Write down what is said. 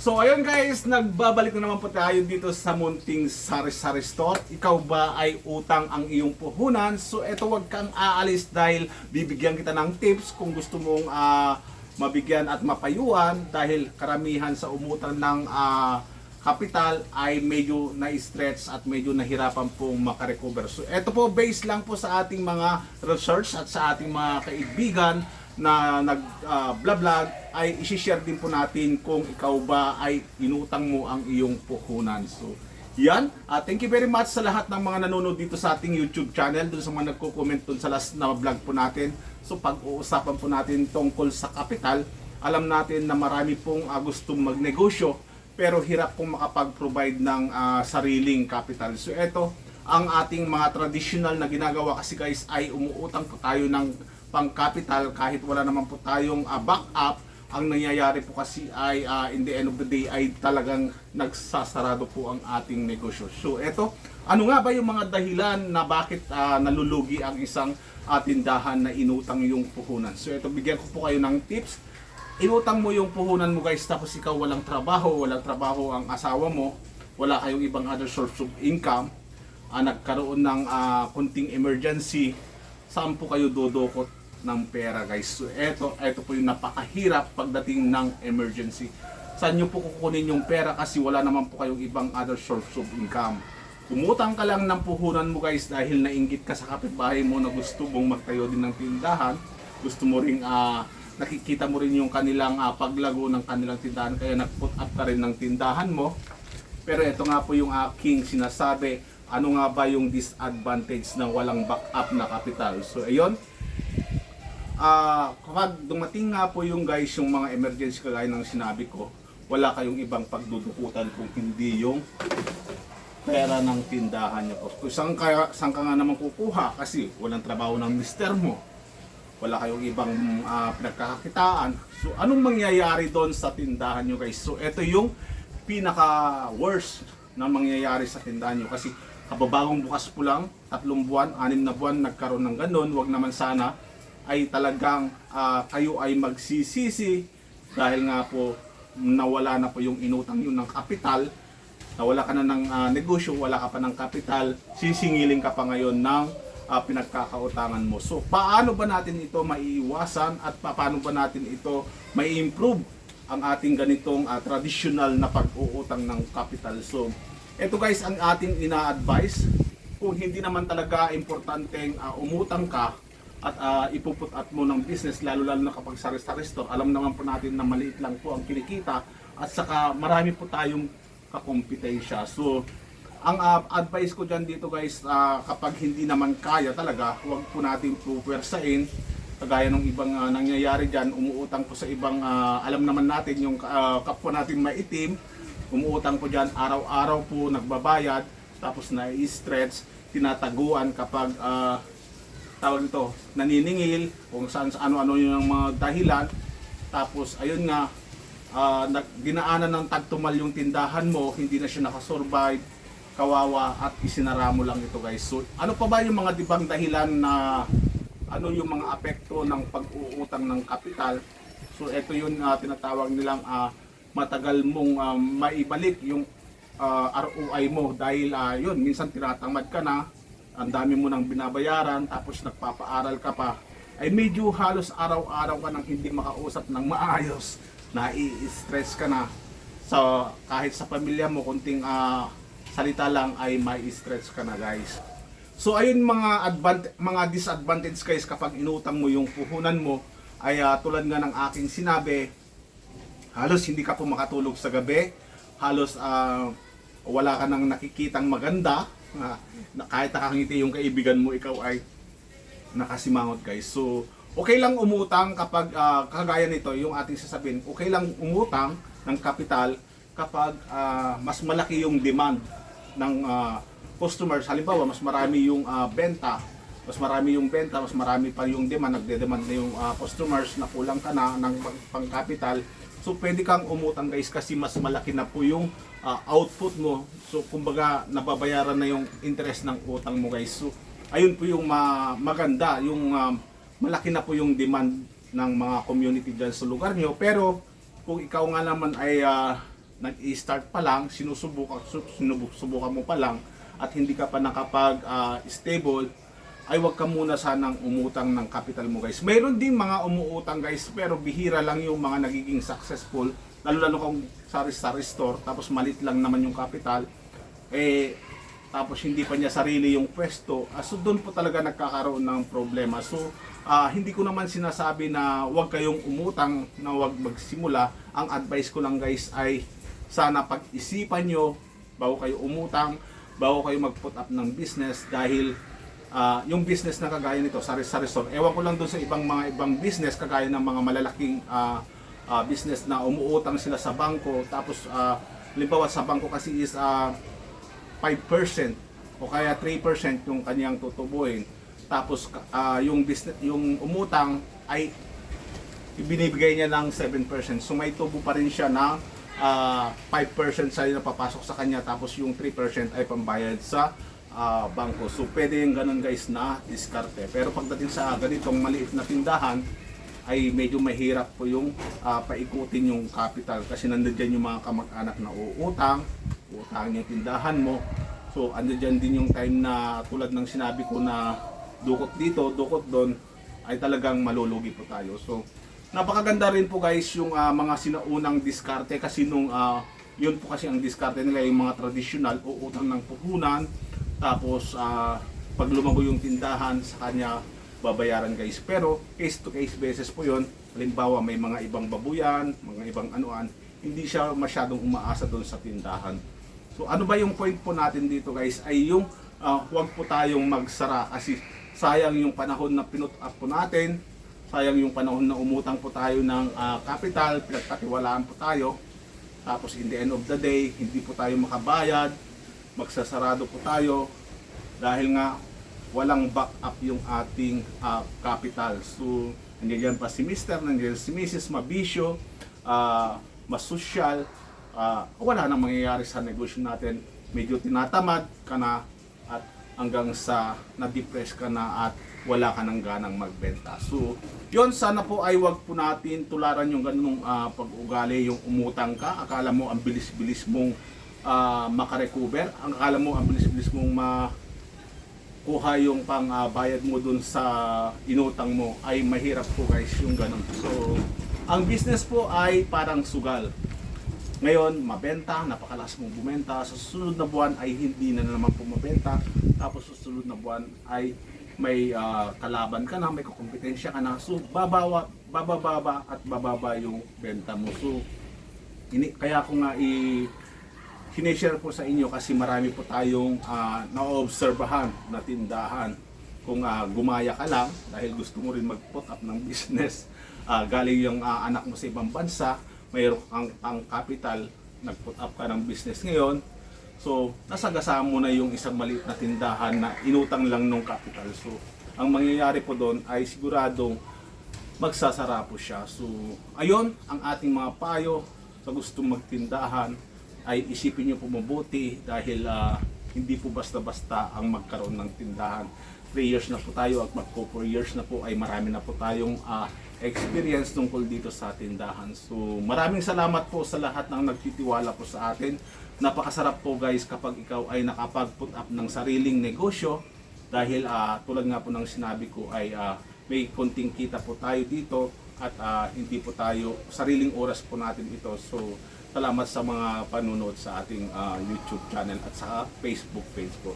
So ayun guys, nagbabalik na naman po tayo dito sa munting sari-sari store. Ikaw ba ay utang ang iyong puhunan? So eto wag kang aalis dahil bibigyan kita ng tips kung gusto mong ah, mabigyan at mapayuan dahil karamihan sa umutan ng ah, kapital ay medyo na-stretch at medyo nahirapan pong makarecover. So eto po based lang po sa ating mga research at sa ating mga kaibigan na nag-vlog ay isi-share din po natin kung ikaw ba ay inutang mo ang iyong puhunan. So, yan. Ah, thank you very much sa lahat ng mga nanonood dito sa ating YouTube channel, dun sa mga nagko-comment dun sa last na vlog po natin. So, pag-uusapan po natin tungkol sa kapital, alam natin na marami pong ah, gustong magnegosyo, pero hirap pong makapag-provide ng ah, sariling capital. So, eto, ang ating mga traditional na ginagawa kasi guys ay umuutang po tayo ng pang-capital kahit wala naman po tayong ah, backup ang nangyayari po kasi ay ah, in the end of the day ay talagang nagsasarado po ang ating negosyo. So eto, ano nga ba yung mga dahilan na bakit ah, nalulugi ang isang ah, tindahan na inutang yung puhunan? So eto, bigyan ko po kayo ng tips. Inutang mo yung puhunan mo guys tapos ikaw walang trabaho, walang trabaho ang asawa mo, wala kayong ibang other source of income, ah, nagkaroon ng ah, kunting emergency, saan po kayo dodokot ng pera guys. So eto, eto po yung napakahirap pagdating ng emergency. Saan nyo po kukunin yung pera kasi wala naman po kayong ibang other source of income. Umutang ka lang ng puhunan mo guys dahil nainggit ka sa kapitbahay mo na gusto mong magtayo din ng tindahan. Gusto mo ring ah, nakikita mo rin yung kanilang ah, paglago ng kanilang tindahan kaya nag-put up ka rin ng tindahan mo. Pero ito nga po yung aking sinasabi, ano nga ba yung disadvantage ng walang backup na capital. So ayun, Ah, kapag dumating nga po yung guys yung mga emergency kagaya ng sinabi ko, wala kayong ibang pagdudukutan kung hindi yung pera ng tindahan niyo. Kung saan ka, nga naman kukuha kasi walang trabaho ng mister mo. Wala kayong ibang ah, pinagkakakitaan. So anong mangyayari doon sa tindahan niyo guys? So ito yung pinaka worst na mangyayari sa tindahan niyo kasi kababagong bukas po lang, tatlong buwan, anim na buwan nagkaroon ng ganun, wag naman sana ay talagang ah, kayo ay magsisisi dahil nga po nawala na po yung inutang yun ng kapital nawala ka na ng ah, negosyo, wala ka pa ng kapital, sisingilin ka pa ngayon ng ah, pinagkakautangan mo. So, paano ba natin ito maiiwasan at pa- paano ba natin ito mai-improve ang ating ganitong ah, traditional na pag-uutang ng kapital? So, ito guys ang ating ina-advise. Kung hindi naman talaga importanteng ah, umutang ka, at uh, ipuput at mo ng business lalo lalo na kapag sa restaurant. Alam naman po natin na maliit lang po ang kinikita at saka marami po tayong kakompetensya so ang uh, advice ko dyan dito guys uh, kapag hindi naman kaya talaga huwag po natin puwersain. Kagaya ng ibang uh, nangyayari dyan umuutang po sa ibang uh, alam naman natin yung uh, kapwa natin maitim umuutang po dyan araw-araw po nagbabayad tapos na-stretch tinataguan kapag uh, tawag ito, naniningil, kung saan sa ano-ano yung mga dahilan. Tapos, ayun nga, nag- dinaanan ng tagtumal yung tindahan mo, hindi na siya nakasurvive, kawawa, at isinara mo lang ito guys. So, ano pa ba yung mga dibang dahilan na ano yung mga apekto ng pag-uutang ng kapital? So, ito yung ah, tinatawag nilang ah, matagal mong ah, maibalik yung ah, ROI mo dahil ah, yun, minsan tinatamad ka na, ang dami mo nang binabayaran tapos nagpapaaral ka pa ay medyo halos araw-araw ka nang hindi makausap ng maayos. Nai-stress ka na. So kahit sa pamilya mo kunting ah, salita lang ay may stress ka na guys. So ayun mga mga disadvantage guys kapag inutang mo yung puhunan mo ay ah, tulad nga ng aking sinabi halos hindi ka po makatulog sa gabi. Halos ah, wala ka nang nakikitang maganda ah, na kahit nakangiti yung kaibigan mo ikaw ay nakasimangot guys so okay lang umutang kapag ah, kagaya nito yung ating sasabihin okay lang umutang ng kapital kapag ah, mas malaki yung demand ng ah, customers halimbawa mas marami yung ah, benta mas marami yung benta, mas marami pa yung demand, nagde-demand na yung ah, customers na kulang ka na ng pang- pang-capital. So pwede kang umutang guys kasi mas malaki na po yung ah, output mo. So kumbaga nababayaran na yung interest ng utang mo guys. So ayun po yung ma- maganda, yung ah, malaki na po yung demand ng mga community dyan sa lugar nyo. Pero kung ikaw nga naman ay ah, nag-i-start pa lang, sinusubukan, su- sinusubukan mo pa lang, at hindi ka pa nakapag-stable, ay wag ka muna sanang umutang ng capital mo guys. Mayroon din mga umuutang guys, pero bihira lang yung mga nagiging successful, lalo-lalo kung sari-sari store, tapos malit lang naman yung capital, eh, tapos hindi pa niya sarili yung pwesto, ah, so doon po talaga nagkakaroon ng problema. So, ah, hindi ko naman sinasabi na huwag kayong umutang, na huwag magsimula. Ang advice ko lang guys ay sana pag-isipan nyo bago kayo umutang, bago kayo mag-put up ng business dahil ah, yung business na kagaya nito, sari-sari store, ewan ko lang doon sa ibang mga ibang business kagaya ng mga malalaking ah, ah, business na umuutang sila sa bangko tapos uh, limbawa sa bangko kasi is ah, 5% o kaya 3% yung kanyang tutubuhin. Tapos ah, yung business yung umutang ay ibinibigay niya ng 7%. So may tubo pa rin siya na ah, 5% sa na papasok sa kanya tapos yung 3% ay pambayad sa ah, bangko. So pwede yung ganun guys na diskarte. Pero pagdating sa ganitong maliit na tindahan ay medyo mahirap po yung ah, paikutin yung capital kasi nandiyan yung mga kamag-anak na uutang, uutang yung tindahan mo. So andyan din yung time na tulad ng sinabi ko na dukot dito, dukot doon ay talagang malulugi po tayo. So napakaganda rin po guys yung ah, mga sinaunang diskarte kasi nung ah, yun po kasi ang diskarte nila yung mga traditional uutang ng puhunan tapos ah, pag lumago yung tindahan sa kanya babayaran guys. Pero case to case basis po yun. Halimbawa may mga ibang babuyan, mga ibang anuan, hindi siya masyadong umaasa doon sa tindahan. So ano ba yung point po natin dito guys ay yung ah, huwag po tayong magsara kasi sayang yung panahon na pinut up po natin, sayang yung panahon na umutang po tayo ng ah, capital, pinagkatiwalaan po tayo. Tapos in the end of the day, hindi po tayo makabayad, magsasarado po tayo dahil nga walang backup yung ating ah, capital. So, nandiyan pa si Mr., nandiyan si Mrs. Mabisyo, ah, masosyal, ah, wala nang mangyayari sa negosyo natin. Medyo tinatamad ka na at hanggang sa na-depress ka na at wala ka ng ganang magbenta. So, yon sana po ay wag po natin tularan yung ganung ah, pag-ugali, yung umutang ka, akala mo ang bilis-bilis mong ah, makarecover, akala mo ang bilis-bilis mong ma kuha yung pang ah, bayad mo dun sa inutang mo ay mahirap po guys yung ganun. So, ang business po ay parang sugal. Ngayon, mabenta, napakalas mong bumenta. Sa susunod na buwan ay hindi na naman po mabenta. Tapos sa susunod na buwan ay may ah, kalaban ka na, may kukompetensya ka na. So, babawa, bababa at bababa yung benta mo. So, ini, kaya ko nga i sinishare po sa inyo kasi marami po tayong uh, naobserbahan na tindahan. Kung ah, gumaya ka lang dahil gusto mo rin mag-put up ng business, ah, galing yung ah, anak mo sa ibang bansa, mayroon kang ang capital, nag-put up ka ng business ngayon, so nasagasaan mo na yung isang maliit na tindahan na inutang lang ng capital. So ang mangyayari po doon ay siguradong magsasara po siya. So, ayun ang ating mga payo sa gustong magtindahan ay isipin niyo po mabuti dahil ah, hindi po basta-basta ang magkaroon ng tindahan. 3 years na po tayo at magpo 4 years na po ay marami na po tayong ah, experience tungkol dito sa tindahan. So maraming salamat po sa lahat ng nagtitiwala po sa atin. Napakasarap po guys kapag ikaw ay nakapag-put up ng sariling negosyo dahil ah, tulad nga po ng sinabi ko ay ah, may konting kita po tayo dito at ah, hindi po tayo sariling oras po natin ito. So salamat sa mga panunood sa ating ah, YouTube channel at sa Facebook page po.